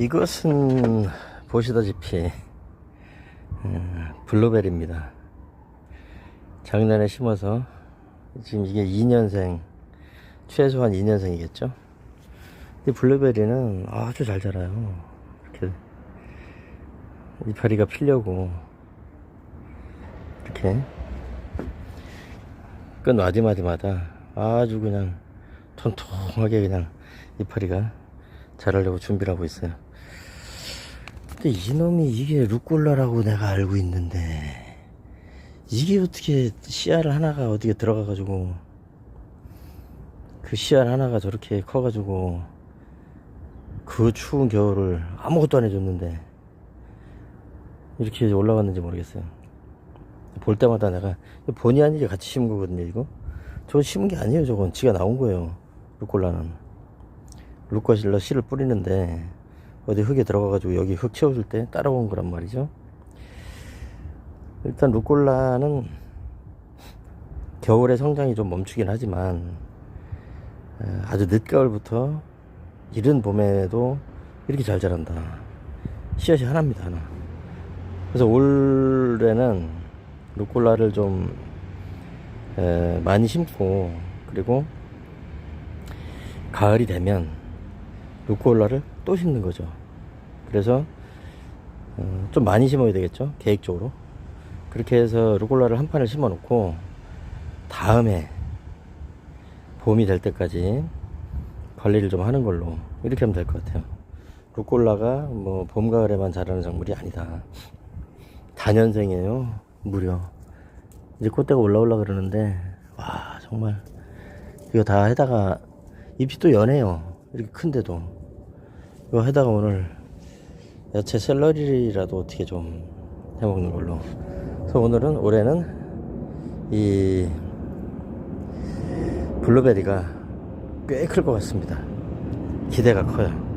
이것은 보시다시피 음, 블루베리입니다. 작년에 심어서 지금 이게 2년생 최소한 2년생이겠죠. 이 블루베리는 아주 잘 자라요. 이렇게 이파리가 피려고 이렇게 끝 마디마디마다 아주 그냥 통통하게 그냥 이파리가 자라려고 준비를 하고 있어요. 근데 이놈이 이게 루꼴라라고 내가 알고 있는데 이게 어떻게 씨알 하나가 어디에 들어가 가지고 그 씨알 하나가 저렇게 커 가지고 그 추운 겨울을 아무것도 안 해줬는데 이렇게 올라갔는지 모르겠어요. 볼 때마다 내가 본의 아니게 같이 심은 거거든요, 이거. 저거 심은 게 아니에요, 저건. 지가 나온 거예요. 루꼴라는. 루꼴라 씨를 뿌리는데 어디 흙에 들어가 가지고 여기 흙 채워줄 때 따라온 거란 말이죠. 일단 루꼴라는 겨울에 성장이 좀 멈추긴 하지만 에, 아주 늦가을부터 이른 봄에도 이렇게 잘 자란다. 씨앗이 하나입니다, 하나. 그래서 올해는 루꼴라를 좀 에, 많이 심고 그리고 가을이 되면 루꼴라를 또 심는 거죠. 그래서 어, 좀 많이 심어야 되겠죠. 계획적으로. 그렇게 해서 루꼴라를 한 판을 심어 놓고 다음에 봄이 될 때까지 관리를 좀 하는 걸로 이렇게 하면 될 것 같아요. 루꼴라가 뭐 봄, 가을에만 자라는 작물이 아니다. 다년생이에요. 무려. 이제 꽃대가 올라올라 그러는데 와 정말 이거 다 해다가 잎이 또 연해요. 이렇게 큰데도 이거 해다가 오늘 야채 샐러리라도 어떻게 좀 해먹는 걸로. 그래서 오늘은 올해는 이 블루베리가 꽤 클 것 같습니다. 기대가 커요.